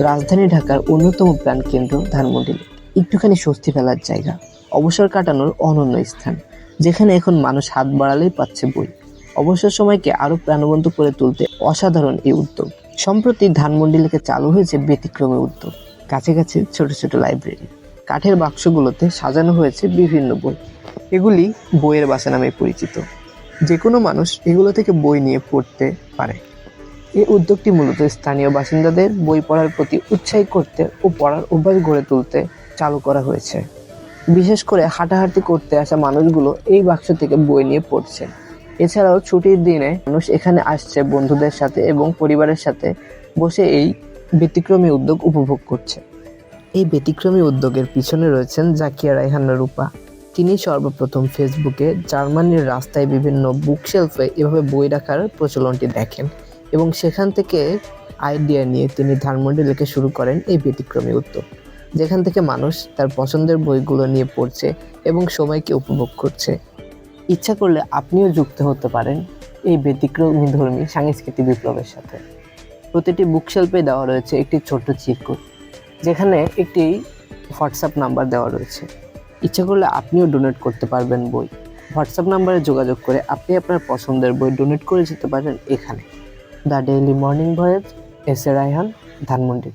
রাজধানী ঢাকার অন্যতম প্রাণকেন্দ্র ধানমন্ডি একটুখানি স্বস্তি ফেলার জায়গা, অবসর কাটানোর অনন্য স্থান, যেখানে এখন মানুষ হাত বাড়ালেই পাচ্ছে বই। অবসর সময়কে আরও প্রাণবন্ত করে তুলতে অসাধারণ এই উদ্যোগ। সম্প্রতি ধানমন্ডি লেকে চালু হয়েছে ব্যতিক্রমী উদ্যোগ। কাছে কাছে ছোট ছোট লাইব্রেরি। কাঠের বাক্সগুলোতে সাজানো হয়েছে বিভিন্ন বই। এগুলি বইয়ের বাসা নামে পরিচিত। যে কোনো মানুষ এগুলো থেকে বই নিয়ে পড়তে পারে। এই উদ্যোগটি মূলত স্থানীয় বাসিন্দাদের বই পড়ার প্রতি উৎসাহী করতে ও পড়ার অভ্যাস গড়ে তুলতে চালু করা হয়েছে। বিশেষ করে হাঁটাহাঁটি করতে আসা মানুষগুলো এই বাক্স থেকে বই নিয়ে পড়ছে। এছাড়াও ছুটির দিনে মানুষ এখানে আসছে বন্ধুদের সাথে এবং পরিবারের সাথে বসে এই ব্যতিক্রমী উদ্যোগ উপভোগ করছে। এই ব্যতিক্রমী উদ্যোগের পিছনে রয়েছেন জাকিয়া রাইহান্না রূপা। তিনি সর্বপ্রথম ফেসবুকে জার্মানির রাস্তায় বিভিন্ন বুকশেলফে এভাবে বই রাখার প্রচলনটি দেখেন। এবং সেখান থেকে আইডিয়া নিয়ে তিনি ধানমন্ডি লেখে শুরু করেন এই ব্যতিক্রমী উদ্যোগ, যেখান থেকে মানুষ তার পছন্দের বইগুলো নিয়ে পড়ছে এবং সময়কে উপভোগ করছে। ইচ্ছা করলে আপনিও যুক্ত হতে পারেন এই ব্যতিক্রমী ধর্মী সাংস্কৃতিক বিপ্লবের সাথে। প্রতিটি বুকশেলফে দেওয়া রয়েছে একটি ছোট্ট চিরকুট যেখানে একটি হোয়াটসঅ্যাপ নাম্বার দেওয়া রয়েছে। ইচ্ছা করলে আপনিও ডোনেট করতে পারবেন বই। হোয়াটসঅ্যাপ নাম্বারে যোগাযোগ করে আপনি আপনার পছন্দের বই ডোনেট করে যেতে পারেন এখানে। The daily morning voyage S A Raihan Dhanmondi.